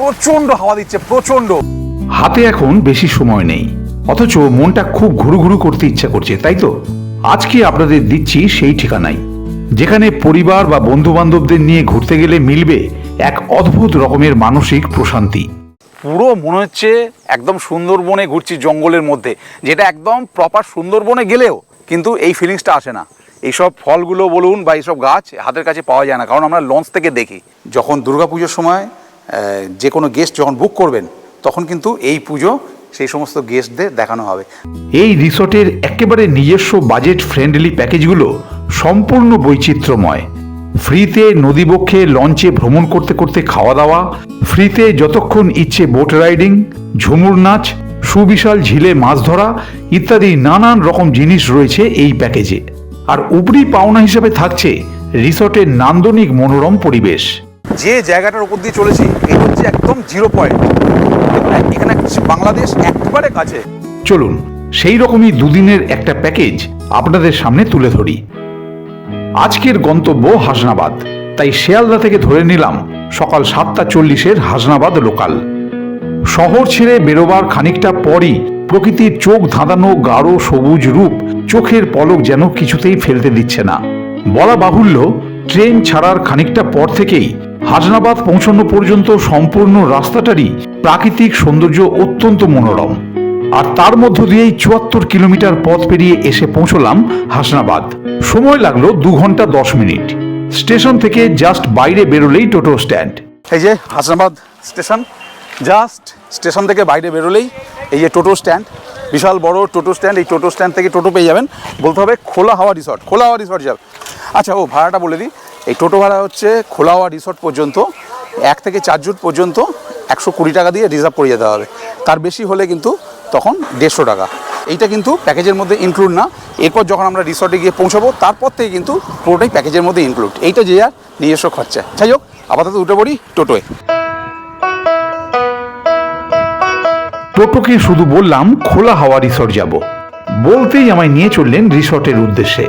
প্রচণ্ড হাওয়া দিচ্ছে প্রচণ্ড হাতে এখন বেশি সময় নেই। অথচ মনটা খুব ঘুরু ঘুরু করতে ইচ্ছা করছে তাই তো? আজকে আপনাদের দিচ্ছি সেই ঠিকানায় যেখানে পরিবার বা বন্ধু বান্ধবদের নিয়ে ঘুরতে গেলে মিলবে এক অদ্ভুত রকমের মানসিক প্রশান্তি। পুরো মনে হচ্ছে একদম সুন্দরবনে ঘুরছি জঙ্গলের মধ্যে যেটা একদম প্রপার সুন্দরবনে গেলেও কিন্তু এই ফিলিংসটা আসে না। এইসব ফলগুলো বলুন বা এইসব গাছ হাতের কাছে পাওয়া যায় না কারণ আমরা লঞ্চ থেকে দেখি। যখন দুর্গাপুজোর সময় যে কোনো গেস্ট যখন বুক করবেন, তখন কিন্তু এই পুজো সেই সমস্ত গেস্টদের দেখানো হবে। এই রিসর্টের একেবারে নিজস্ব বাজেট ফ্রেন্ডলি প্যাকেজগুলো সম্পূর্ণ বৈচিত্র্যময়। ফ্রিতে নদীবক্ষে লঞ্চে ভ্রমণ করতে করতে খাওয়া দাওয়া ফ্রিতে যতক্ষণ ইচ্ছে বোট রাইডিং ঝুমুর নাচ, সুবিশাল ঝিলে মাছ ধরা ইত্যাদি নানান রকম জিনিস রয়েছে এই প্যাকেজে আর উপরি পাওনা হিসেবে থাকছে রিসর্টের নান্দনিক মনোরম পরিবেশ। যে জায়গাটার উপর দিয়ে চলেছি এটা হচ্ছে একদম জিরো পয়েন্ট এখানে বাংলাদেশ একেবারে কাছে। চলুন, সেই রকমই দুদিনের একটা প্যাকেজ আপনাদের সামনে তুলে ধরি। আজকের গন্তব্য হাসনাবাদ। তাই শিয়ালদা থেকে ধরে নিলাম সকাল সাতটা চল্লিশের হাসনাবাদ লোকাল শহর ছেড়ে বেরোবার খানিকটা পরই প্রকৃতির চোখ ধাঁধানো গাঢ় সবুজ রূপ চোখের পলক যেন কিছুতেই ফেলতে দিচ্ছে না। বলা বাহুল্য, ট্রেন ছাড়ার খানিকটা পর থেকেই হাসনাবাদ পৌঁছানো পর্যন্ত সম্পূর্ণ রাস্তাটারই প্রাকৃতিক সৌন্দর্য অত্যন্ত মনোরম। আর তার মধ্য দিয়েই চুয়াত্তর কিলোমিটার পথ পেরিয়ে এসে পৌঁছলাম হাসনাবাদ। সময় লাগল দু ঘণ্টা দশ মিনিট। স্টেশন থেকে জাস্ট বাইরে বেরোলেই টোটো স্ট্যান্ড। এই যে হাসনাবাদ স্টেশন, জাস্ট স্টেশন থেকে বাইরে বেরোলেই এই যে টোটো স্ট্যান্ড। বিশাল বড় টোটো স্ট্যান্ড, এই টোটো স্ট্যান্ড থেকে টোটো পেয়ে যাবেন। বলতে হবে খোলা হাওয়া রিসর্ট খোলা হাওয়া রিসর্ট যাবে। আচ্ছা ও ভাড়াটা বলে দিই। এই টোটো ভাড়া হচ্ছে খোলা হাওয়া রিসর্ট পর্যন্ত, এক থেকে চার জুট পর্যন্ত একশো কুড়ি টাকা দিয়ে রিজার্ভ করে যেতে হবে। তার বেশি হলে কিন্তু তখন দেড়শো টাকা। এইটা কিন্তু প্যাকেজের মধ্যে ইনক্লুড না। এরপর যখন আমরা রিসর্টে গিয়ে পৌঁছাবো, তারপর থেকে কিন্তু পুরোটাই প্যাকেজের মধ্যে ইনক্লুড এইটা যে যার নিজস্ব খরচা। যাই হোক, আপাতত উঠে পড়ি টোটোয়। টোটোকে শুধু বললাম, খোলা হাওয়া রিসর্ট যাব। বলতেই আমায় নিয়ে চললেন রিসর্টের উদ্দেশ্যে।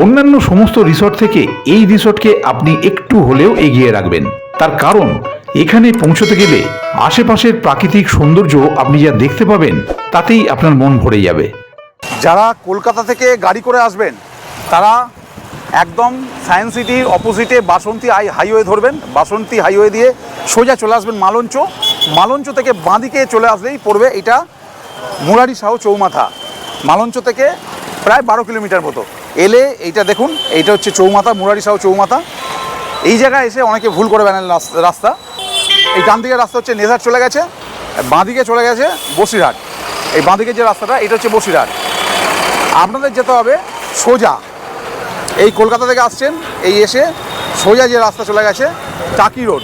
অন্যান্য সমস্ত রিসর্ট থেকে এই রিসর্টকে আপনি একটু হলেও এগিয়ে রাখবেন। তার কারণ, এখানে পৌঁছতে গেলে আশেপাশের প্রাকৃতিক সৌন্দর্য আপনি যা দেখতে পাবেন, তাতেই আপনার মন ভরে যাবে। যারা কলকাতা থেকে গাড়ি করে আসবেন, তারা একদম সায়েন্স সিটির অপোজিটে বাসন্তী হাই হাইওয়ে ধরবেন। বাসন্তী হাইওয়ে দিয়ে সোজা চলে আসবেন মালঞ্চ। মালঞ্চ থেকে বাঁদিকে চলে আসলেই পড়বে এটা মুরারি শাহ চৌমাথা। মালঞ্চ থেকে প্রায় বারো কিলোমিটার মতো। এলে এইটা দেখুন, এইটা হচ্ছে চৌমাথা, মুরারি শাহ চৌমাথা। এই জায়গায় এসে অনেকে ভুল করে বেড়ান রাস্তা। এই ডান দিকের রাস্তা হচ্ছে নেজার চলে গেছে বাঁদিকে চলে গেছে বসিরহাট। এই বাঁদিকে যে রাস্তাটা, এটা হচ্ছে বসিরহাট। আপনাদের যেতে হবে সোজা। এই কলকাতা থেকে আসছেন, এই এসে সোজা যে রাস্তা চলে গেছে, টাকি রোড।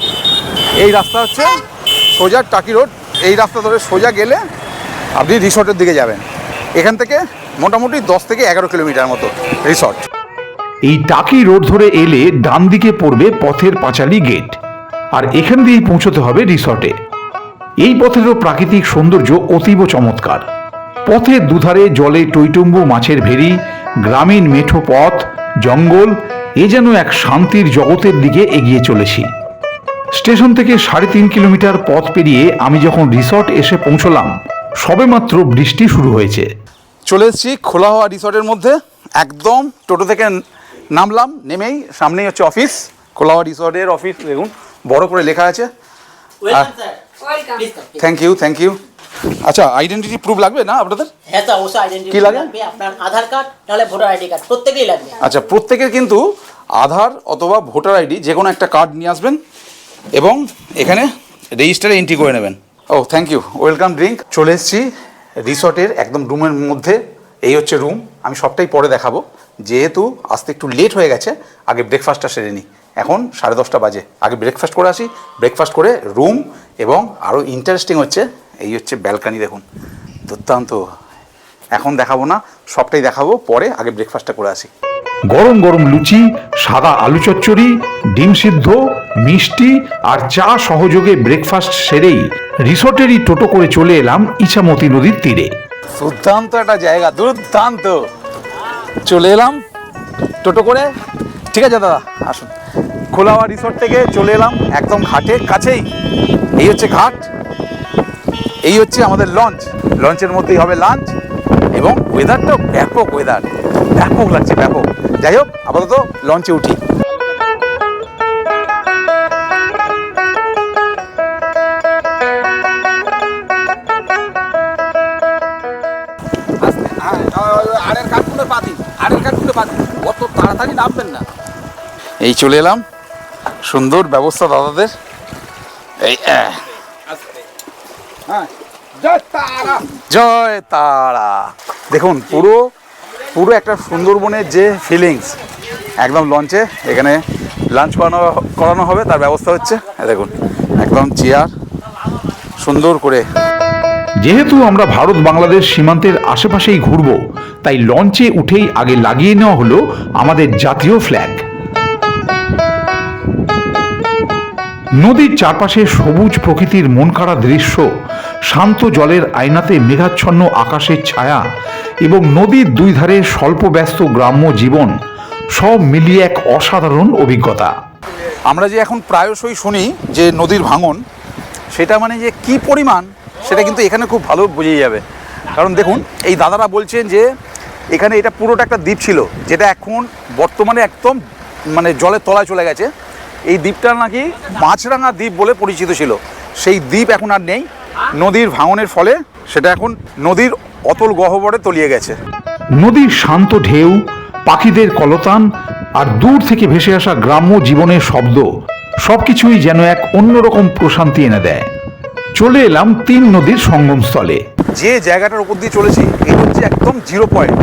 এই রাস্তা হচ্ছে সোজা টাকি রোড। এই রাস্তা ধরে সোজা গেলে আপনি রিসর্টের দিকে যাবেন। এখান থেকে মোটামুটি দশ থেকে এগারো কিলোমিটার মতো রিসর্ট এই টাকি রোড ধরে এলে ডান দিকে পড়বে পথের পাঁচালী গেট আর এখান দিয়েই পৌঁছতে হবে রিসর্টে এই পথেরও প্রাকৃতিক সৌন্দর্য অতীব চমৎকার। পথের দুধারে জলে টৈটুম্বু মাছের ভেরি, গ্রামীণ মেঠো পথ, জঙ্গল, এ যেন এক শান্তির জগতের দিকে এগিয়ে চলেছি। স্টেশন থেকে সাড়ে তিন কিলোমিটার পথ পেরিয়ে আমি যখন রিসর্ট এসে পৌঁছলাম, সবেমাত্র বৃষ্টি শুরু হয়েছে। চলে এসেছি খোলা হওয়া রিসর্টের মধ্যে। একদম টোটো থেকে নামলাম নেমেই সামনেই হচ্ছে অফিস। খোলা হওয়া রিসর্টের অফিস দেখুন বড় করে লেখা আছে। Welcome sir welcome please come thank you thank you আচ্ছা আইডেন্টিটি প্রুফ লাগবে না আপনাদের? হ্যাঁ স্যার অবশ্যই আইডেন্টি কি লাগবে। আপনার আধার কার্ড নাহলে ভোটার আইডি কার্ড প্রত্যেকেই লাগবে। আচ্ছা প্রত্যেকের কিন্তু আধার অথবা ভোটার আইডি যে কোনো একটা কার্ড নিয়ে আসবেন এবং এখানে রেজিস্টারে এন্ট্রি করে নেবেন। ও থ্যাংক ইউ ওয়েলকাম ড্রিঙ্ক চলে এসেছি। রিসর্টের একদম রুমের মধ্যে, এই হচ্ছে রুম, আমি সবটাই পরে দেখাবো। যেহেতু আসতে একটু লেট হয়ে গেছে, আগে ব্রেকফাস্টটা সেরে নিই। এখন সাড়ে দশটা বাজে। আগে ব্রেকফাস্ট করে আসি, ব্রেকফাস্ট করে রুম এবং আরও ইন্টারেস্টিং হচ্ছে, এই হচ্ছে ব্যালকানি দেখুন। দুর্দান্ত। এখন দেখাবো না, সবটাই দেখাবো, পরে আগে ব্রেকফাস্টটা করে আসি। গরম গরম লুচি, সাদা আলু চচ্চড়ি, ডিম সিদ্ধ, মিষ্টি আর চা সহযোগে ব্রেকফাস্ট সেরেই রিসোর্টেরই টোটো করে চলে এলাম ইছামতি নদীর তীরে। দুর্দান্ত একটা জায়গা, দুর্দান্ত। চলে এলাম টোটো করে। ঠিক আছে দাদা, আসুন। খোলাওয়া রিসোর্ট থেকে চলে এলাম একদম ঘাটের কাছেই। এই হচ্ছে ঘাট, এই হচ্ছে আমাদের লঞ্চ লঞ্চের মধ্যেই হবে লাঞ্চ এবং ওয়েদারটা ব্যাপক ওয়েদার ব্যাপক লাগছে ব্যাপক। যাই হোক আপাতত লঞ্চে উঠি। আড়ের কাঠগুলো পাতি আড়ের কাঠগুলো পাতি। অত তাড়াতাড়ি নামবেন না। এই চলে এলাম সুন্দর ব্যবস্থা দাদাদের। এই আহ, হ্যাঁ জয় তারা জয় তারা। দেখুন, পুরো পুরো একটা সুন্দরবনের যে ফিলিংস একদম লঞ্চে এখানে লাঞ্চ করানো করানো হবে, তার ব্যবস্থা হচ্ছে। দেখুন, একদম চেয়ার সুন্দর করে। যেহেতু আমরা ভারত বাংলাদেশ সীমান্তের আশেপাশেই ঘুরব, তাই লঞ্চে উঠেই আগে লাগিয়ে নেওয়া হলো আমাদের জাতীয় ফ্ল্যাগ নদীর চারপাশে সবুজ প্রকৃতির মন দৃশ্য, শান্ত জলের আয়নাতে মেঘাচ্ছন্ন আকাশের ছায়া এবং নদীর দুই ধারে স্বল্প ব্যস্ত গ্রাম্য জীবন, সব মিলিয়ে এক অসাধারণ অভিজ্ঞতা। আমরা যে এখন প্রায়শই শুনি যে নদীর ভাঙন, সেটা মানে যে কি পরিমাণ, সেটা কিন্তু এখানে খুব ভালো বোঝা যাবে। কারণ দেখুন, এই দাদারা বলছেন যে এখানে এটা পুরোটা একটা দ্বীপ ছিল, যেটা এখন বর্তমানে একদম মানে জলের তলায় চলে গেছে। এই দ্বীপটা নাকি মাছরাঙা দ্বীপ বলে পরিচিত ছিল। সেই দ্বীপ এখন আর নেই। নদীর ভাঙনের ফলে সেটা এখন নদীর অতল গহ্বরে তলিয়ে গেছে। নদীর শান্ত ঢেউ পাখিদের কলতান আর দূর থেকে ভেসে আসা গ্রাম্য জীবনের শব্দ সবকিছুই যেন এক অন্যরকম প্রশান্তি এনে দেয়। চলে এলাম তিন নদীর সঙ্গমস্থলে। যে জায়গাটার উপর দিয়ে চলেছি এটা হচ্ছে একদম জিরো পয়েন্ট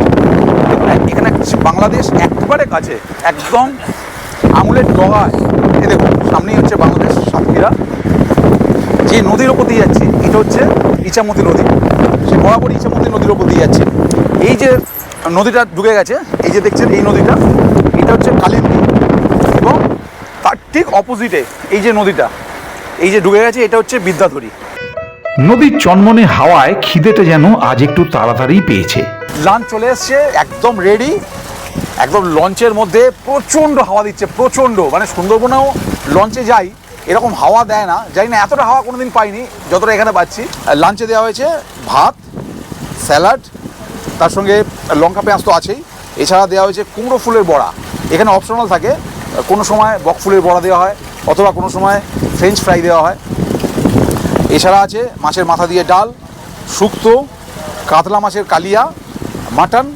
এখানে বাংলাদেশ একেবারে কাছে একদম আঙুলের ডগায় সামনেই হচ্ছে বাংলাদেশ সাতক্ষীরা যে নদীর ওপর দিয়ে যাচ্ছে এটা হচ্ছে ইচামতি নদী। সে বরাবর ইচামতি নদীর ওপর দিয়ে যাচ্ছে। এই যে নদীটা ঢুকে গেছে এই যে দেখছেন এই নদীটা এটা হচ্ছে কালিন্দী। এবং তার ঠিক অপোজিটে এই যে নদীটা এই যে ঢুকে গেছে এটা হচ্ছে বিদ্যাধরী। নদীর চনমনে হাওয়ায় খিদেটা যেন আজ একটু তাড়াতাড়ি পেয়েছে। লাঞ্চ চলে এসছে একদম রেডি একদম লঞ্চের মধ্যে প্রচণ্ড হাওয়া দিচ্ছে প্রচণ্ড। মানে সুন্দরবনেও লঞ্চে যাই, এরকম হাওয়া দেয় না। জানি না, এতটা হাওয়া কোনোদিন পাইনি, যতটা এখানে পাচ্ছি। লাঞ্চে দেওয়া হয়েছে ভাত স্যালাড তার সঙ্গে লঙ্কা পেঁয়াজ তো আছেই। এছাড়া দেওয়া হয়েছে কুমড়ো ফুলের বড়া। এখানে অপশনাল থাকে, কোনো সময় বক ফুলের বড়া দেওয়া হয়, অথবা কোনো সময় ফ্রেঞ্চ ফ্রাই দেওয়া হয়। এছাড়া আছে মাছের মাথা দিয়ে ডাল, শুক্তো, কাতলা মাছের কালিয়া, মাটন।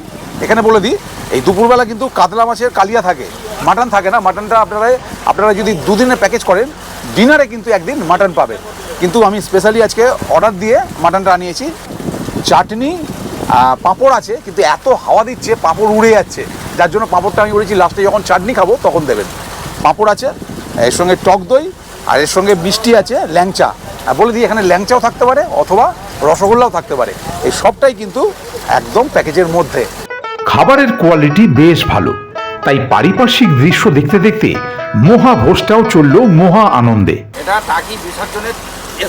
এখানে বলে দিই, এই দুপুরবেলা কিন্তু কাতলা মাছের কালিয়া থাকে। মাটন থাকে না, মাটনটা আপনারা আপনারা যদি দুদিনের প্যাকেজ করেন, ডিনারে কিন্তু একদিন মাটন পাবেন। কিন্তু আমি স্পেশালি আজকে অর্ডার দিয়ে মাটনটা আনিয়েছি। চাটনি পাঁপড় আছে, কিন্তু এত হাওয়া দিচ্ছে, পাঁপড় উড়ে যাচ্ছে। যার জন্য পাঁপড়টা আমি বলেছি লাস্টে যখন চাটনি খাব, তখন দেবেন। পাঁপড় আছে, এর সঙ্গে টক দই, আর এর সঙ্গে মিষ্টি আছে, ল্যাংচা। বলে দিই, এখানে ল্যাংচাও থাকতে পারে, অথবা রসগোল্লাও থাকতে পারে। এই সবটাই কিন্তু একদম প্যাকেজের মধ্যে। খাবারের কোয়ালিটি বেশ ভালো। তাই পারিপার্শ্বিক দৃশ্য দেখতে দেখতে মহা ভোজটাও চলল মহা আনন্দে। এটা টাকি বিসর্জনের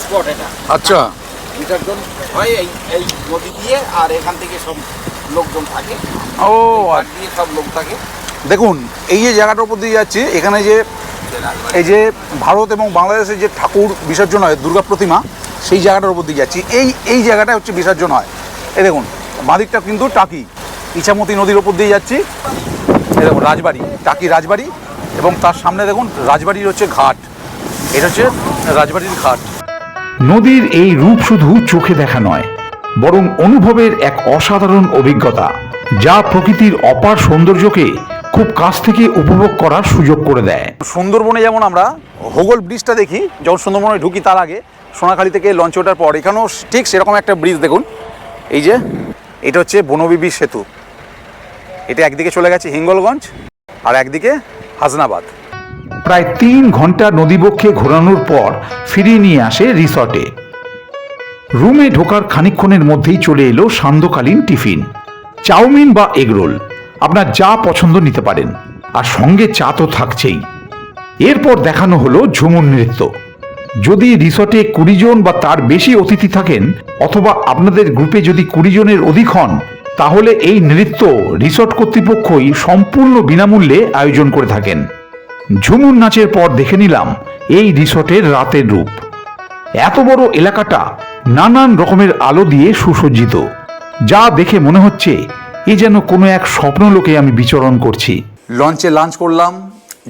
স্পট এটা। আচ্ছা। বিসর্জন হয় এই এই নদী দিয়ে আর এখান থেকে সব লোকজন থাকে। ও আর দিয়ে সব লোক থাকে। দেখুন এই যে জায়গাটার উপর দিয়ে যাচ্ছি এখানে যে এই যে ভারত এবং বাংলাদেশের যে ঠাকুর বিসর্জন হয় দুর্গা প্রতিমা সেই জায়গাটার উপর দিয়ে যাচ্ছি। এই এই জায়গাটা হচ্ছে বিসর্জন হয়। এই দেখুন বাঁদিকটা কিন্তু টাকি। ইছামতি নদীর উপর দিয়ে যাচ্ছি। দেখুন রাজবাড়ি টাকি রাজবাড়ি এবং তার সামনে দেখুন রাজবাড়ির হচ্ছে ঘাট। এটা হচ্ছে রাজবাড়ির ঘাট। নদীর এই রূপ শুধু চোখে দেখা নয় বরং অনুভবের এক অসাধারণ অভিজ্ঞতা যা প্রকৃতির অপার সৌন্দর্যকে খুব কাছ থেকে উপভোগ করার সুযোগ করে দেয়। সুন্দরবনে যেমন আমরা হোগল ব্রিজটা দেখি যখন সুন্দরবনে ঢুকি তার আগে সোনাখালি থেকে লঞ্চ ওঠার পর এখানেও ঠিক সেরকম একটা ব্রিজ দেখুন। এই যে এটা হচ্ছে বনবিবি সেতু। এটা একদিকে চলে গেছে হিঙ্গলগঞ্জ আর একদিকে হাসনাবাদ প্রায় তিন ঘণ্টা নদীবক্ষে ঘোরানোর পর ফিরিয়ে নিয়ে আসে রিসর্টে। রুমে ঢোকার খানিকক্ষণের মধ্যেই চলে এলো সান্ধ্যকালীন টিফিন। চাউমিন বা এগরোল আপনার যা পছন্দ নিতে পারেন। আর সঙ্গে চা তো থাকছেই। এরপর দেখানো হলো ঝুমুর নৃত্য। যদি রিসর্টে কুড়ি জন বা তার বেশি অতিথি থাকেন, অথবা আপনাদের গ্রুপে যদি কুড়ি জনের অধিক হন তাহলে এই নৃত্য রিসর্ট কর্তৃপক্ষই সম্পূর্ণ বিনামূল্যে আয়োজন করে থাকেন। ঝুমুর নাচের পর দেখে নিলাম এই রিসর্টের রাতের রূপ। এত বড় এলাকাটা নানান রকমের আলো দিয়ে সুসজ্জিত, যা দেখে মনে হচ্ছে এ যেন কোনো এক স্বপ্নলোকে আমি বিচরণ করছি। লঞ্চে লাঞ্চ করলাম,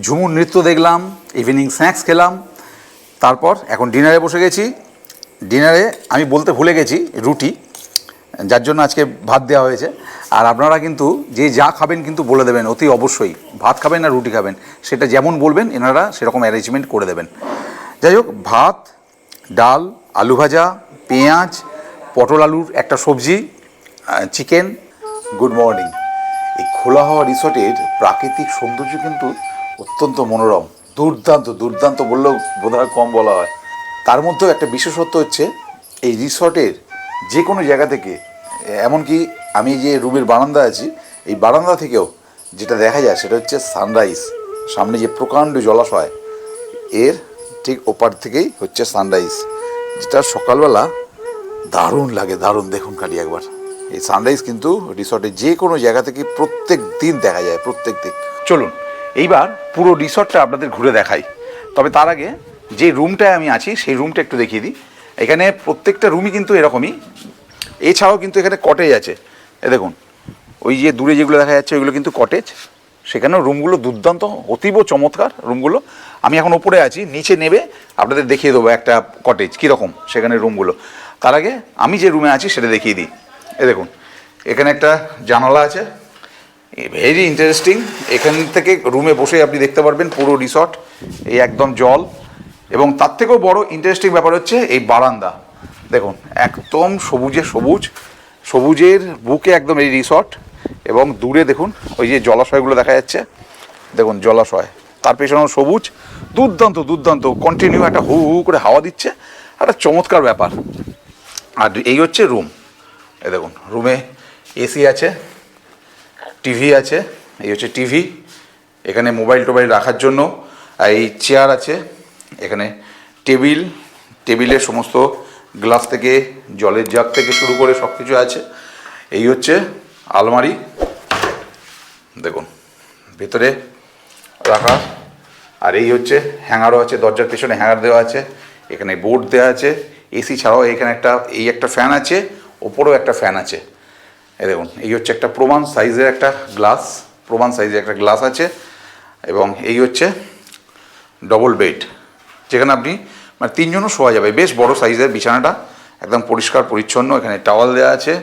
ঝুমুর নৃত্য দেখলাম ইভিনিং স্ন্যাক্স খেলাম, তারপর এখন ডিনারে বসে গেছি। ডিনারে আমি বলতে ভুলে গেছি, রুটি। যার জন্য আজকে ভাত দেওয়া হয়েছে। আর আপনারা কিন্তু যে যা খাবেন কিন্তু বলে দেবেন, অতি অবশ্যই। ভাত খাবেন না রুটি খাবেন, সেটা যেমন বলবেন, এনারা সেরকম অ্যারেঞ্জমেন্ট করে দেবেন। যাই হোক, ভাত, ডাল, আলু ভাজা, পেঁয়াজ, পটল আলুর একটা সবজি চিকেন, গুড মর্নিং। এই খোলা হওয়া রিসর্টের প্রাকৃতিক সৌন্দর্য কিন্তু অত্যন্ত মনোরম। দুর্দান্ত দুর্দান্ত বললেও বোধহয় কম বলা হয়। তার মধ্যেও একটা বিশেষত্ব হচ্ছে, এই রিসর্টের যে কোনো জায়গা থেকে, এমনকি আমি যে রুমের বারান্দা আছি, এই বারান্দা থেকেও যেটা দেখা যায় সেটা হচ্ছে সানরাইজ সামনে যে প্রকাণ্ড জলাশয়, এর ঠিক ওপার থেকেই হচ্ছে সানরাইজ যেটা সকালবেলা দারুণ লাগে, দারুণ। দেখুন খালি একবার। এই সানরাইজ কিন্তু রিসর্টে যে কোনো জায়গা থেকে প্রত্যেক দিন দেখা যায়, প্রত্যেক দিন। চলুন, এইবার পুরো রিসর্টটা আপনাদের ঘুরে দেখাই। তবে তার আগে যে রুমটায় আমি আছি, সেই রুমটা একটু দেখিয়ে দিই। এখানে প্রত্যেকটা রুমই কিন্তু এরকমই। এছাড়াও কিন্তু এখানে কটেজ আছে। এ দেখুন, ওই যে দূরে যেগুলো দেখা যাচ্ছে, ওইগুলো কিন্তু কটেজ সেখানেও রুমগুলো দুর্দান্ত, অতীব চমৎকার রুমগুলো আমি এখন ওপরে আছি, নিচে নেবে, আপনাদের দেখিয়ে দেবো একটা কটেজ কীরকম সেখানে রুমগুলো তার আগে আমি যে রুমে আছি, সেটা দেখিয়ে দিই। এ দেখুন, এখানে একটা জানালা আছে। ভেরি ইন্টারেস্টিং এখান থেকে রুমে বসে আপনি দেখতে পারবেন পুরো রিসর্ট এই একদম জল। এবং তার থেকেও বড় ইন্টারেস্টিং ব্যাপার হচ্ছে এই বারান্দা। দেখুন, একদম সবুজে সবুজ, সবুজের বুকে একদম এই রিসর্ট এবং দূরে দেখুন, ওই যে জলাশয়গুলো দেখা যাচ্ছে। দেখুন, জলাশয়, তার পেছনেও সবুজ, দুর্দান্ত দুর্দান্ত কন্টিনিউ একটা হু হু করে হাওয়া দিচ্ছে, একটা চমৎকার ব্যাপার। আর এই হচ্ছে রুম এই দেখুন রুমে এসি আছে টিভি আছে, এই হচ্ছে টিভি এখানে মোবাইল টোবাইল রাখার জন্য এই চেয়ার আছে এখানে টেবিল টেবিলের সমস্ত গ্লাস থেকে, জলের জাগ থেকে শুরু করে সব কিছু আছে। এই হচ্ছে আলমারি। দেখুন, ভেতরে রাখা। আর এই হচ্ছে হ্যাঙ্গারও আছে, দরজার পেছনে হ্যাঙ্গার দেওয়া আছে, এখানে বোর্ড দেওয়া আছে, এসি ছাড়াও এখানে একটা, এই একটা ফ্যান আছে, ওপরেও একটা ফ্যান আছে। এই দেখুন, এই হচ্ছে একটা প্রমাণ সাইজের একটা গ্লাস, প্রমাণ সাইজের একটা গ্লাস আছে, এবং এই হচ্ছে ডবল বেড যেখানে আপনি মানে তিনজনও শোয়া যাবে। বেশ বড় সাইজের বিছানাটা, একদম পরিষ্কার, পরিচ্ছন্ন, এখানে টাওয়াল দেওয়া আছে।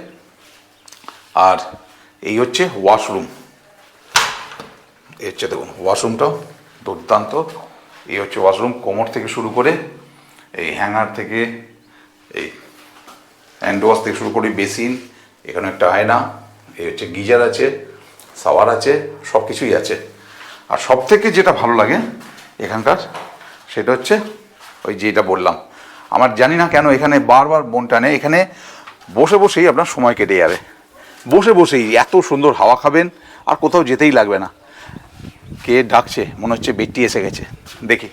আর এই হচ্ছে ওয়াশরুম। এই হচ্ছে দেখুন, ওয়াশরুমটাও দুর্দান্ত। এই হচ্ছে ওয়াশরুম কোমর থেকে শুরু করে, এই হ্যাঙ্গার থেকে, এই হ্যান্ড ওয়াশ থেকে শুরু করে বেসিন, এখানে একটা আয়না, এই হচ্ছে গিজার আছে সাওয়ার আছে সব কিছুই আছে। আর সব থেকে যেটা ভালো লাগে, এখানকার সেটা হচ্ছে ওই যেটা বললাম। আমার জানি না কেন এখানে বারবার মন টানে এখানে বসে বসেই আপনার সময় কেটে যাবে। বসে বসেই এত সুন্দর হাওয়া খাবেন, আর কোথাও যেতেই লাগবে না। কে ডাকছে? মনে হচ্ছে বেটটি এসে গেছে। দেখি।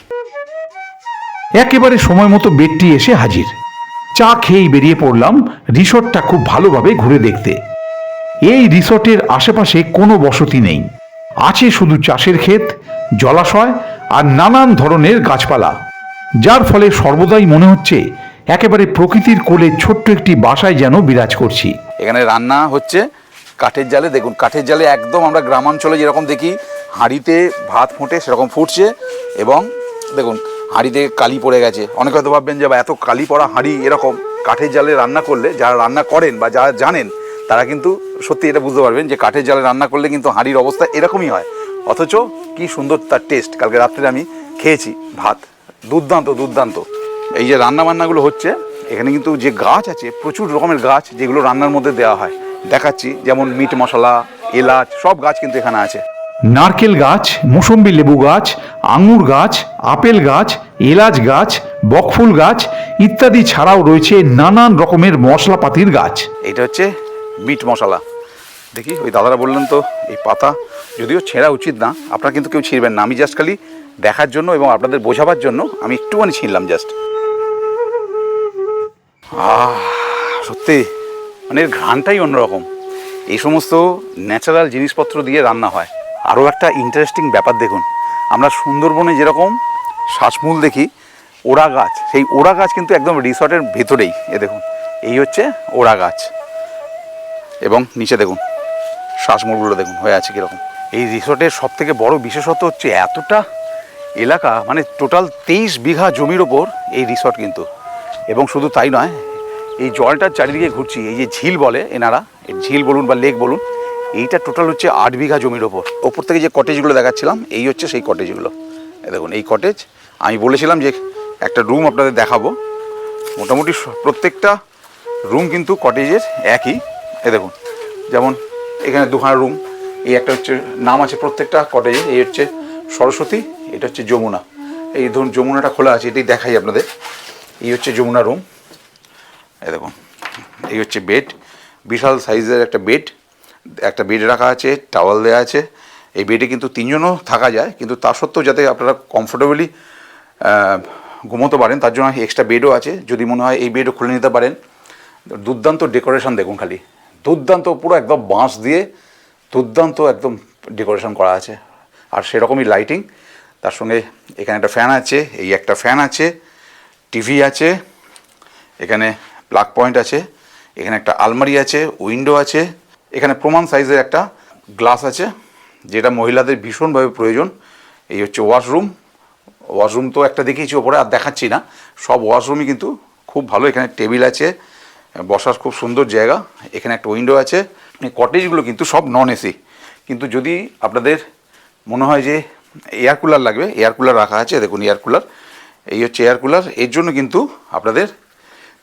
একেবারে সময় মতো বেডটি এসে হাজির। চা খেয়েই বেরিয়ে পড়লাম রিসর্টটা খুব ভালোভাবে ঘুরে দেখতে। এই রিসর্টের আশেপাশে কোনো বসতি নেই। আছে শুধু চাষের ক্ষেত, জলাশয় আর নানান ধরনের গাছপালা, যার ফলে সর্বদাই মনে হচ্ছে একেবারে প্রকৃতির কোলে ছোট্ট একটি বাসায় যেন বিরাজ করছি। এখানে রান্না হচ্ছে কাঠের জালে। দেখুন, কাঠের জালে একদম আমরা গ্রামাঞ্চলে যেরকম দেখি, হাঁড়িতে ভাত ফোটে সেরকম ফুটছে এবং দেখুন, হাঁড়িতে কালি পড়ে গেছে। অনেকে হয়তো ভাববেন যে এত কালি পড়া হাঁড়ি এরকম কাঠের জালে রান্না করলে? যারা রান্না করেন বা যারা জানেন, তারা কিন্তু সত্যি এটা বুঝতে পারবেন যে, কাঠের জালে রান্না করলে কিন্তু হাঁড়ির অবস্থা এরকমই হয়। অথচ কি সুন্দর তার টেস্ট কালকে রাত্রে আমি খেয়েছি ভাত। দুর্দান্ত দুর্দান্ত। এই যে রান্না বান্নাগুলো হচ্ছে এখানে কিন্তু যে গাছ আছে প্রচুর রকমের গাছ যেগুলো রান্নার মধ্যে দেওয়া হয়। দেখাচ্ছি যেমন মিট মশলা এলাচ সব গাছ কিন্তু এখানে আছে। নারকেল গাছ মোসম্বি লেবু গাছ আঙুর গাছ আপেল গাছ এলাচ গাছ বকফুল গাছ ইত্যাদি ছাড়াও রয়েছে নানান রকমের মশলাপাতির গাছ। এটা হচ্ছে মিট মশলা। দেখি ওই দাদারা বললেন তো এই পাতা যদিও ছেঁড়া উচিত না, আপনারা কিন্তু কেউ ছিঁড়বেন না। আমি জাস্ট খালি দেখার জন্য এবং আপনাদের বোঝাবার জন্য আমি একটুখানি ছিঁড়লাম জাস্ট আহ, সত্যি মানে এর ঘ্রাণটাই অন্যরকম। এই সমস্ত ন্যাচারাল জিনিসপত্র দিয়ে রান্না হয়। আরও একটা ইন্টারেস্টিং ব্যাপার দেখুন। আমরা সুন্দরবনে যেরকম শ্বাসমূল দেখি, ওড়া গাছ, সেই ওড়া গাছ কিন্তু একদম রিসর্টের ভেতরেই। এ দেখুন, এই হচ্ছে ওড়া গাছ। এবং নিচে দেখুন শ্বাসমূলগুলো দেখুন, হয়ে আছে কীরকম। এই রিসর্টের সব থেকে বড় বিশেষত্ব হচ্ছে এতটা এলাকা মানে টোটাল তেইশ বিঘা জমির ওপর এই রিসর্ট কিন্তু। এবং শুধু তাই নয়, এই জলটার চারিদিকে ঘুরছি, এই যে ঝিল বলে এনারা ঝিল বলুন বা লেক বলুন, এইটা টোটাল হচ্ছে আট বিঘা জমির ওপর। ওপর থেকে যে কটেজগুলো দেখাচ্ছিলাম, এই হচ্ছে সেই কটেজগুলো দেখুন, এই কটেজ আমি বলেছিলাম যে একটা রুম আপনাদের দেখাবো। মোটামুটি প্রত্যেকটা রুম কিন্তু কটেজের একই। এ দেখুন, যেমন এখানে দুখানা রুম এই একটা হচ্ছে, নাম আছে প্রত্যেকটা কটেজে, এই হচ্ছে সরস্বতী, এটা হচ্ছে যমুনা। এই ধরুন যমুনাটা খোলা আছে, এটাই দেখাই আপনাদের। এই হচ্ছে যমুনা রুম এই দেখুন, এই হচ্ছে বেড বিশাল সাইজের একটা বেড একটা বেড রাখা আছে টাওয়াল দেওয়া আছে। এই বেডে কিন্তু তিনজনও থাকা যায়, কিন্তু তা সত্ত্বেও যাতে আপনারা কমফোর্টেবলি ঘুমোতে পারেন, তার জন্য এক্সট্রা বেডও আছে। যদি মনে হয় এই বেডও খুলে নিতে পারেন। দুর্দান্ত ডেকোরেশন দেখুন খালি। দুর্দান্ত পুরো একদম বাঁশ দিয়ে দুর্দান্ত একদম ডেকোরেশন করা আছে। আর সেরকমই লাইটিং তার সঙ্গে এখানে একটা ফ্যান আছে, এই একটা ফ্যান আছে টিভি আছে, এখানে প্লাগ পয়েন্ট আছে, এখানে একটা আলমারি আছে উইন্ডো আছে, এখানে প্রমাণ সাইজের একটা গ্লাস আছে, যেটা মহিলাদের ভীষণভাবে প্রয়োজন। এই হচ্ছে ওয়াশরুম ওয়াশরুম তো একটা দেখিয়েছি ওপরে, আর দেখাচ্ছি না। সব ওয়াশরুমই কিন্তু খুব ভালো, এখানে টেবিল আছে, বসার খুব সুন্দর জায়গা, এখানে একটা উইন্ডো আছে এই কটেজগুলো কিন্তু সব নন এসি কিন্তু যদি আপনাদের মনে হয় যে এয়ার কুলার লাগবে এয়ার কুলার রাখা আছে, দেখুন এয়ার কুলার এই হচ্ছে এয়ার কুলার এর জন্য কিন্তু আপনাদের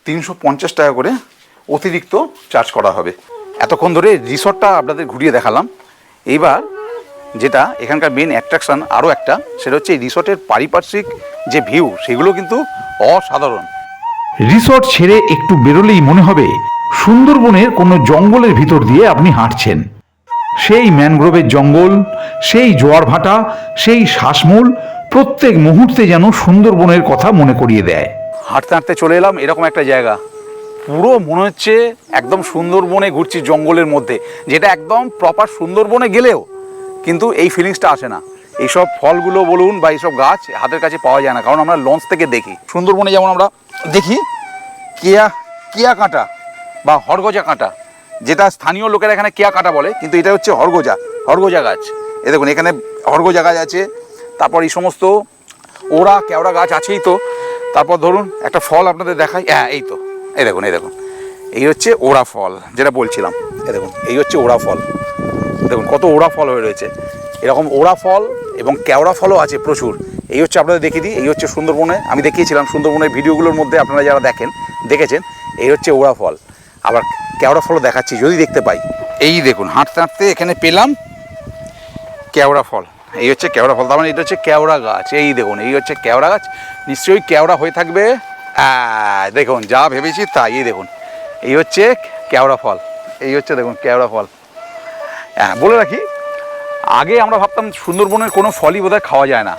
তিনশো পঞ্চাশ টাকা করে অতিরিক্ত চার্জ করা হবে। এতক্ষণ ধরে রিসর্টটা আপনাদের ঘুরিয়ে দেখালাম। এইবার যেটা এখানকার মেন অ্যাট্রাকশন আরও একটা, সেটা হচ্ছে এই রিসর্টের পারিপার্শ্বিক যে ভিউ সেগুলো কিন্তু অসাধারণ। রিসর্ট ছেড়ে একটু বেরোলেই মনে হবে সুন্দরবনের কোনো জঙ্গলের ভিতর দিয়ে আপনি হাঁটছেন। সেই ম্যানগ্রোভের জঙ্গল, সেই জোয়ার ভাটা, সেই শ্বাসমূল প্রত্যেক মুহূর্তে যেন সুন্দরবনের কথা মনে করিয়ে দেয়। হাঁটতে হাঁটতে চলে এলাম এরকম একটা জায়গা। পুরো মনে হচ্ছে একদম সুন্দরবনে ঘুরছি জঙ্গলের মধ্যে, যেটা একদম প্রপার সুন্দরবনে গেলেও কিন্তু এই ফিলিংসটা আসে না। এইসব ফলগুলো বলুন বা এইসব গাছ হাতের কাছে পাওয়া যায় না, কারণ আমরা লঞ্চ থেকে দেখি। সুন্দরবনে যেমন আমরা দেখি, কেয়া কেয়া কাঁটা বা হরগজা কাঁটা, যেটা স্থানীয় লোকেরা এখানে কেয়া কাঁটা বলে, কিন্তু এটা হচ্ছে হরগজা হরগজা গাছ। এ দেখুন, এখানে হরগজা গাছ আছে, তারপর এই সমস্ত ওরা কেওড়া গাছ আছেই তো। তারপর ধরুন, একটা ফল আপনাদের দেখাই হ্যাঁ এই তো এই দেখুন এই দেখুন। এই হচ্ছে ওড়া ফল, যেটা বলছিলাম, এ দেখুন, এই হচ্ছে ওড়া ফল। দেখুন, কত ওড়া ফল হয়ে রয়েছে। এরকম ওড়া ফল এবং কেওড়া ফলও আছে প্রচুর। এই হচ্ছে আপনাদের দেখিয়ে দিই, এই হচ্ছে সুন্দরবনে, আমি দেখিয়েছিলাম সুন্দরবনের ভিডিওগুলোর মধ্যে আপনারা যারা দেখেন, দেখেছেন, এই হচ্ছে ওড়া ফল। আবার কেওড়া ফলও দেখাচ্ছি যদি দেখতে পাই। এই দেখুন হাঁটতে হাঁটতে এখানে পেলাম কেওড়া ফল। এই হচ্ছে কেওড়া ফল তার মানে এটা হচ্ছে কেওড়া গাছ। এই দেখুন এই হচ্ছে কেওড়া গাছ। নিশ্চয়ই কেওড়া হয়ে থাকবে। আহ, দেখুন যা ভেবেছি তাই এই দেখুন। এই হচ্ছে কেওড়া ফল। এই হচ্ছে দেখুন কেওড়া ফল। হ্যাঁ বলে রাখি আগে আমরা ভাবতাম সুন্দরবনের কোনো ফলই বোধহয় খাওয়া যায় না।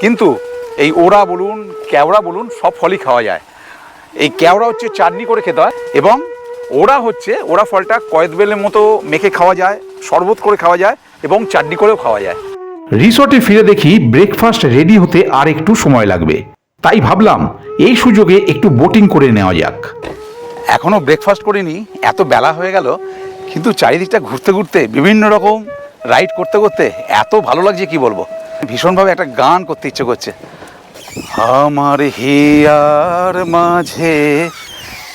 কিন্তু এই ওড়া বলুন কেওড়া বলুন সব ফলই খাওয়া যায়। এই কেওড়া হচ্ছে চাটনি করে খেতে হয় এবং ওড়া হচ্ছে ওরা ফলটা কয়েদ বেলের মতো মেখে খাওয়া যায় শরবত করে খাওয়া যায় এবং চাটনি করেও খাওয়া যায়। রিসর্টে ফিরে দেখি ব্রেকফাস্ট রেডি হতে আর একটু সময় লাগবে। তাই ভাবলাম এই সুযোগে একটু বোটিং করে নেওয়া যাক। এখনও ব্রেকফাস্ট করিনি এত বেলা হয়ে গেল কিন্তু চারিদিকটা ঘুরতে ঘুরতে বিভিন্ন রকম রাইড করতে করতে এত ভালো লাগছে কি বলব? ভীষণভাবে একটা গান করতে ইচ্ছে করছে। আমার হিয়ার মাঝে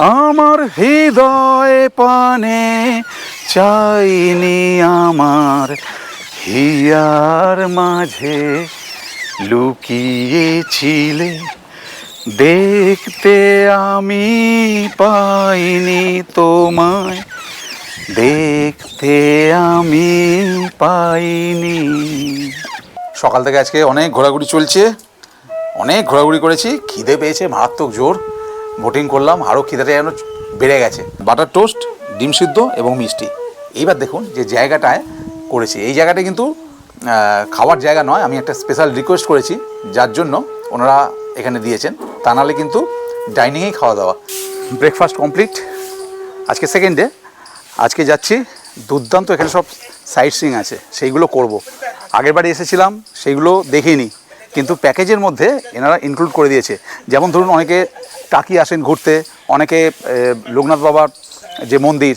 আমার হৃদয় পানে চাইনি আমার হিয়ার মাঝে লুকিয়েছিলে। দেখতে আমি পাইনি তোমায়, দেখতে আমি পাইনি। সকাল থেকে আজকে অনেক ঘোরাঘুরি চলছে, অনেক ঘোরাঘুরি করেছি, খিদে পেয়েছে, মারাত্মক জোর। বোটিং করলাম আরও খিদেটা যেন বেড়ে গেছে। বাটার টোস্ট, ডিম সিদ্ধ এবং মিষ্টি। এইবার দেখুন যে জায়গাটায় করেছি। এই জায়গাটা কিন্তু খাওয়ার জায়গা নয়। আমি একটা স্পেশাল রিকোয়েস্ট করেছি, যার জন্য ওনারা এখানে দিয়েছেন। তা নাহলে কিন্তু ডাইনিংয়েই খাওয়া দাওয়া। ব্রেকফাস্ট কমপ্লিট আজকে সেকেন্ড ডে আজকে যাচ্ছি। দুর্দান্ত এখানে সব সাইট সিং আছে। সেইগুলো করব। আগের বারে এসেছিলাম, সেইগুলো দেখিনি। কিন্তু প্যাকেজের মধ্যে এনারা ইনক্লুড করে দিয়েছে। যেমন ধরুন অনেকে টাকি আসেন ঘুরতে, অনেকে লোকনাথ বাবার যে মন্দির,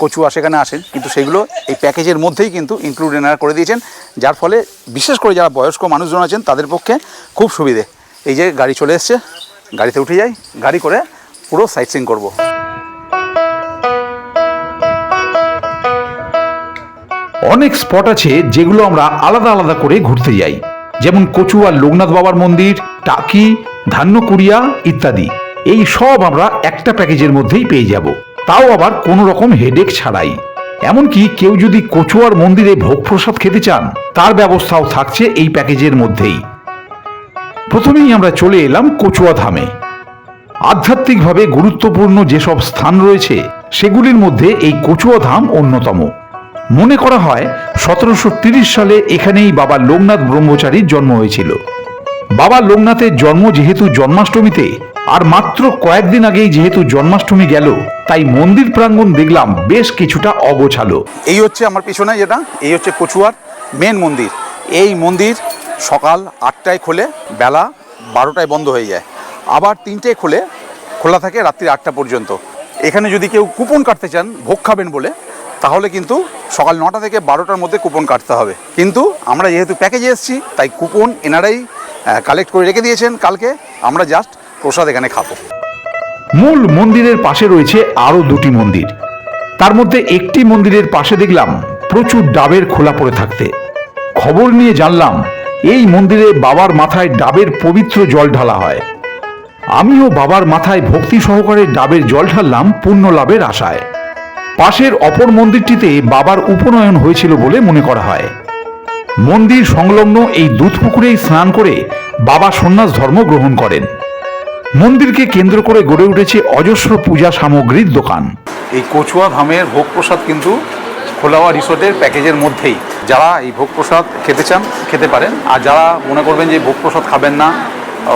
কচুয়া সেখানে আসেন, কিন্তু সেগুলো এই প্যাকেজের মধ্যেই কিন্তু ইনক্লুড এনারা করে দিয়েছেন, যার ফলে বিশেষ করে যারা বয়স্ক মানুষজন আছেন, তাদের পক্ষে খুব সুবিধে। এই যে গাড়ি চলে এসছে, গাড়িতে উঠে যাই, গাড়ি করে পুরো সাইট সিং করব। অনেক স্পট আছে যেগুলো আমরা আলাদা আলাদা করে ঘুরতে যাই। যেমন কচুয়া লোকনাথ বাবার মন্দির, টাকি ধান্যকুড়িয়া ইত্যাদি। এই সব আমরা একটা প্যাকেজের মধ্যেই পেয়ে যাব। তাও আবার কোনো রকম হেডেক ছাড়াই। এমনকি কেউ যদি কচুয়ার মন্দিরে ভোগ প্রসাদ খেতে চান, তার ব্যবস্থাও থাকছে এই প্যাকেজের মধ্যেই। প্রথমেই আমরা চলে এলাম কচুয়া ধামে। আধ্যাত্মিকভাবে গুরুত্বপূর্ণ যেসব স্থান রয়েছে, সেগুলির মধ্যে এই কচুয়া ধাম অন্যতম। মনে করা হয় সতেরোশো সালে এখানেই বাবা লোকনাথ ব্রহ্মচারীর জন্ম হয়েছিল। বাবা লোকনাথের জন্ম যেহেতু জন্মাষ্টমীতে, আর মাত্র কয়েকদিন আগেই যেহেতু জন্মাষ্টমী গেল, তাই মন্দির প্রাঙ্গণ দেখলাম বেশ কিছুটা অগোছালো। এই হচ্ছে আমার পিছনে যেটা, এই হচ্ছে কচুয়ার মেন মন্দির। এই মন্দির সকাল আটটায় খোলে, বেলা বারোটায় বন্ধ হয়ে যায়। আবার তিনটেয় খোলে, খোলা থাকে রাত্রি আটটা পর্যন্ত। এখানে যদি কেউ কুপন কাটতে চান, ভোগ খাবেন বলে তাহলে কিন্তু সকাল নটা থেকে বারোটার মধ্যে কুপন কাটতে হবে। কিন্তু আমরা যেহেতু প্যাকেজে এসেছি, তাই কুপন এনারাই কালেক্ট করে রেখে দিয়েছেন। কালকে আমরা জাস্ট প্রসাদ এখানে খাব। মূল মন্দিরের পাশে রয়েছে আরও দুটি মন্দির। তার মধ্যে একটি মন্দিরের পাশে দেখলাম প্রচুর ডাবের খোলা পড়ে থাকতে। খবর নিয়ে জানলাম, এই মন্দিরে বাবার মাথায় ডাবের পবিত্র জল ঢালা হয়। আমিও বাবার মাথায় ভক্তি সহকারে ডাবের জল ঢাললাম পুণ্য লাভের আশায়। পাশের অপর মন্দিরটিতে বাবার উপনয়ন হয়েছিল বলে মনে করা হয়। মন্দির সংলগ্ন এই দুধ পুকুরেই স্নান করে বাবা সন্ন্যাস ধর্ম গ্রহণ করেন। মন্দিরকে কেন্দ্র করে গড়ে উঠেছে অজস্র পূজা সামগ্রীর দোকান। এই কচুয়া ধামের ভোগ প্রসাদ কিন্তু খোলাওয়া রিসোর্টের প্যাকেজের মধ্যেই। যারা এই ভোগ প্রসাদ খেতে চান, খেতে পারেন। আর যারা মনে করবেন যে ভোগ প্রসাদ খাবেন না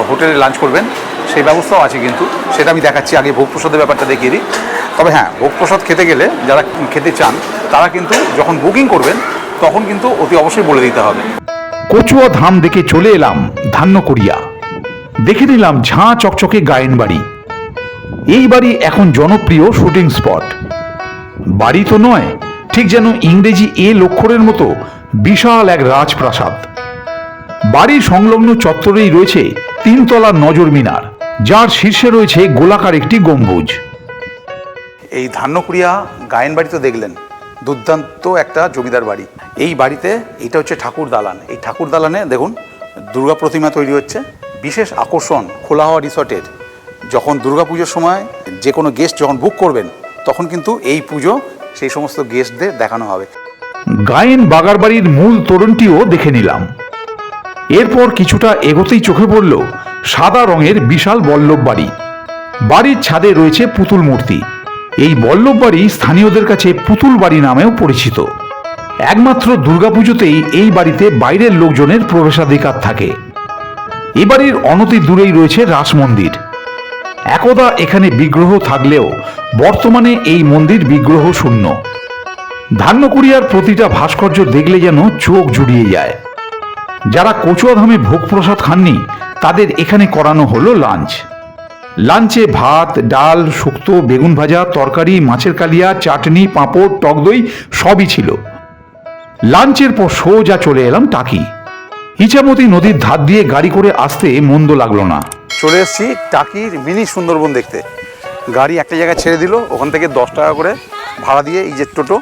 হোটেলে লাঞ্চ করবেন, সেই ব্যবস্থাও আছে কিন্তু। সেটা আমি দেখাচ্ছি, আগে ভোগ প্রসাদের ব্যাপারটা দেখিয়ে দিই। তবে হ্যাঁ ভোগ প্রসাদ খেতে গেলে যারা খেতে চান, তারা কিন্তু যখন বুকিং করবেন, তখন কিন্তু অতি অবশ্যই বলে দিতে হবে। কচুয়া ধাম দেখে চলে এলাম ধান্যকড়িয়া দেখে নিলাম ঝাঁ চকচকে গায়েন বাড়ি। এই বাড়ি এখন জনপ্রিয় শুটিং স্পট বাড়ি তো নয়, ঠিক যেন ইংরেজি এ লক্ষরের মতো বিশাল এক রাজপ্রাসাদ। বাড়ির সংলগ্ন চত্বরেই রয়েছে তিনতলা নজর মিনার যার শীর্ষে রয়েছে গোলাকার একটি গম্বুজ। এই ধান্যকুড়িয়া গায়েন বাড়ি তো দেখলেন, দুর্দান্ত একটা জমিদার বাড়ি। এই বাড়িতে এটা হচ্ছে ঠাকুর দালান। এই ঠাকুর দালানে দেখুন, দুর্গা প্রতিমা তৈরি হচ্ছে। বিশেষ আকর্ষণ খোলা হওয়া রিসর্টের। যখন দুর্গা পুজোর সময় যে কোনো গেস্ট যখন বুক করবেন, তখন কিন্তু এই পুজো সেই সমস্ত গেস্টদের দেখানো হবে। গায়েন বাগারবাড়ির মূল তোরণটিও দেখে নিলাম। এরপর কিছুটা এগোতেই চোখে পড়ল সাদা রঙের বিশাল বল্লভ বাড়ি। বাড়ির ছাদে রয়েছে পুতুল মূর্তি। এই বল্লভ বাড়ি স্থানীয়দের কাছে পুতুল বাড়ি নামেও পরিচিত। একমাত্র দুর্গাপুজোতেই এই বাড়িতে বাইরের লোকজনের প্রবেশাধিকার থাকে। এ বাড়ির অনতি দূরেই রয়েছে রাস মন্দির। একদা এখানে বিগ্রহ থাকলেও বর্তমানে এই মন্দির বিগ্রহ শূন্য। ধান্যকুড়িয়ার প্রতিটা ভাস্কর্য দেখলে যেন চোখ জুড়িয়ে যায়। যারা কচুয়াধামে ভোগ প্রসাদ খাননি, তাদের এখানে করানো হলো লাঞ্চ। লাঞ্চে ভাত, ডাল, শুক্তো, বেগুন ভাজা, তরকারি, মাছের কালিয়া, চাটনি, পাঁপড়, টক দই, সবই ছিল। লাঞ্চের পর সোজা চলে এলাম টাকি। ইচামতি নদীর ধার দিয়ে গাড়ি করে আসতে মন্দ লাগল না। চলে এসেছি টাকির মিনি সুন্দরবন দেখতে। গাড়ি একটা জায়গায় ছেড়ে দিল, ওখান থেকে দশ টাকা করে ভাড়া দিয়ে এই যে টোটো,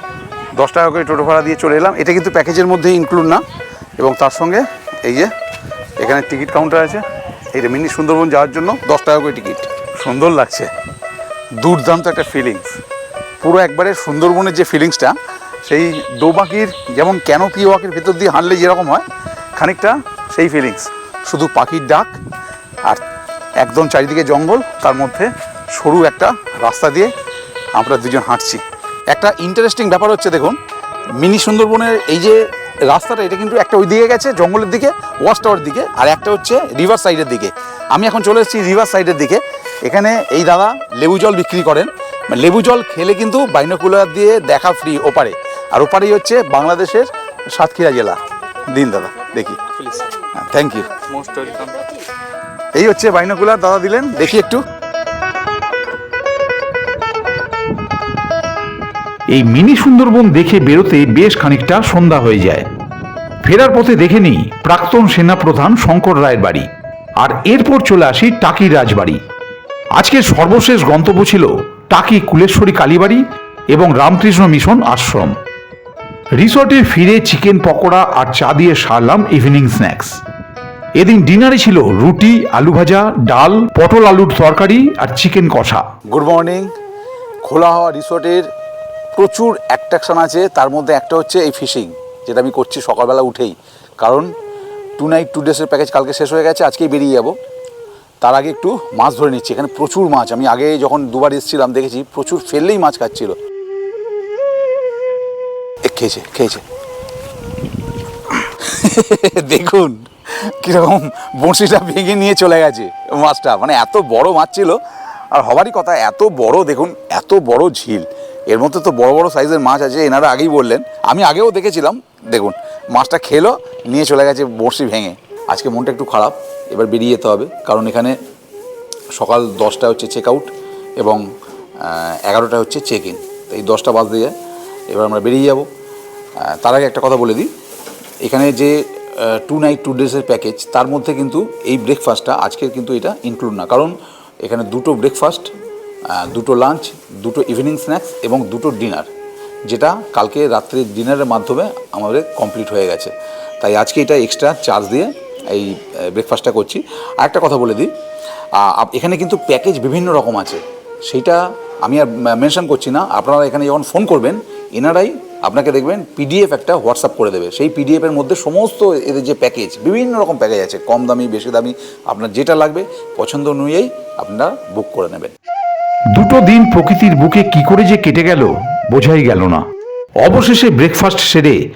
দশ টাকা করে টোটো ভাড়া দিয়ে চলে এলাম। এটা কিন্তু প্যাকেজের মধ্যে ইনক্লুড না, এবং তার সঙ্গে এই যে এখানে টিকিট কাউন্টার আছে। এইটা মিনি সুন্দরবন যাওয়ার জন্য দশ টাকা করে টিকিট। সুন্দর লাগছে। দুর্দান্ত একটা ফিলিংস পুরো একবারে সুন্দরবনের যে ফিলিংসটা সেই দৌবাকির যেমন কেন ক্যানোপি ওয়াকের ভেতর দিয়ে হাঁটলে যেরকম হয়, খানিকটা সেই ফিলিংস শুধু পাখির ডাক আর একদম চারিদিকে জঙ্গল, তার মধ্যে সরু একটা রাস্তা দিয়ে আমরা দুজন হাঁটছি। একটা ইন্টারেস্টিং ব্যাপার হচ্ছে দেখুন, মিনি সুন্দরবনের এই যে রাস্তাটা এটা কিন্তু একটা ওই দিকে গেছে জঙ্গলের দিকে ওয়াশ টাওয়ার দিকে আর একটা হচ্ছে রিভার সাইডের দিকে। আমি এখন চলে এসেছি রিভার সাইডের দিকে। এখানে এই দাদা লেবু জল বিক্রি করেন। লেবু জল খেলে কিন্তু বাইনোকুলার দিয়ে দেখা ফ্রি ওপারে। আর ওপারেই হচ্ছে বাংলাদেশের সাতক্ষীরা জেলা। দিন দাদা দেখি। থ্যাংক ইউ এই হচ্ছে বাইনোকুলার দাদা দিলেন। দেখি একটু। এই মিনি সুন্দরবন দেখে বেরোতে বেশ খানিকটা সন্ধ্যা হয়ে যায়। ফেরার পথে দেখে নিই প্রাক্তন সেনাপ্রধান শঙ্কর রায়ের বাড়ি, আর এরপর চলে আসি টাকি রাজবাড়ি। আজকের সর্বশেষ গন্তব্য ছিল টাকি কুলেশ্বরী কালীবাড়ি এবং রামকৃষ্ণ মিশন আশ্রম। রিসর্টে ফিরে চিকেন পকোড়া আর চা দিয়ে সারলাম ইভিনিং স্ন্যাক্স এদিন ডিনারে ছিল রুটি, আলু ভাজা, ডাল, পটল আলুর তরকারি আর চিকেন কষা। গুড মর্নিং খোলা হওয়া রিসোর্টের প্রচুর অ্যাট্রাকশন আছে, তার মধ্যে একটা হচ্ছে এই ফিশিং যেটা আমি করছি সকালবেলা উঠেই। কারণ টু নাইট টু ডেসের প্যাকেজ কালকে শেষ হয়ে গেছে, আজকেই বেরিয়ে যাব। তার আগে একটু মাছ ধরে নিচ্ছি, এখানে প্রচুর মাছ। আমি আগে যখন দুবার এসেছিলাম, দেখেছি প্রচুর ফেললেই মাছ খাচ্ছিল। খেয়েছে খেয়েছে। দেখুন, কীরকম বড়শিটা ভেঙে নিয়ে চলে গেছে মাছটা। মানে এত বড় মাছ ছিল, আর হবারই কথা, এত বড়, দেখুন, এত বড় ঝিল। এর মধ্যে তো বড় বড় সাইজের মাছ আছে, এনারা আগেই বললেন। আমি আগেও দেখেছিলাম, দেখুন, মাছটা খেলো, নিয়ে চলে গেছে বড়শি ভেঙে। আজকে মনটা একটু খারাপ, এবার বেরিয়ে যেতে হবে, কারণ এখানে সকাল দশটা হচ্ছে চেক আউট এবং এগারোটা হচ্ছে চেক ইন তো এই দশটা বাজতে যায় এবার আমরা বেরিয়ে যাব। তার আগে একটা কথা বলে দিই, এখানে যে টু নাইট টু ডেজের প্যাকেজ তার মধ্যে কিন্তু এই ব্রেকফাস্টটা আজকের কিন্তু এটা ইনক্লুড না। কারণ এখানে দুটো ব্রেকফাস্ট দুটো লাঞ্চ দুটো ইভিনিং স্ন্যাক্স এবং দুটো ডিনার যেটা কালকে রাত্রে ডিনারের মাধ্যমে আমাদের কমপ্লিট হয়ে গেছে। তাই আজকে এটা এক্সট্রা চার্জ দিয়ে এই ব্রেকফাস্টটা করছি। আর একটা কথা বলে দিই এখানে কিন্তু প্যাকেজ বিভিন্ন রকম আছে। সেইটা আমি আর মেনশন করছি না। আপনারা এখানে যখন ফোন করবেন, এনারাই আপনাকে দেখবেন পিডিএফ একটা হোয়াটসঅ্যাপ করে দেবে। সেই পিডিএফের মধ্যে সমস্ত এদের যে প্যাকেজ বিভিন্ন রকম প্যাকেজ আছে। কম দামি, বেশি দামি, আপনার যেটা লাগবে, পছন্দ অনুযায়ী আপনারা বুক করে নেবেন। দুটো দিন প্রকৃতির বুকে কি করে যে কেটে গেল, বোঝাই গেল না। অবশেষে ব্রেকফাস্ট সেরে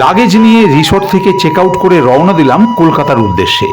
লাগেজ নিয়ে রিসোর্ট থেকে চেক আউট করে রওনা দিলাম কলকাতার উদ্দেশ্যে।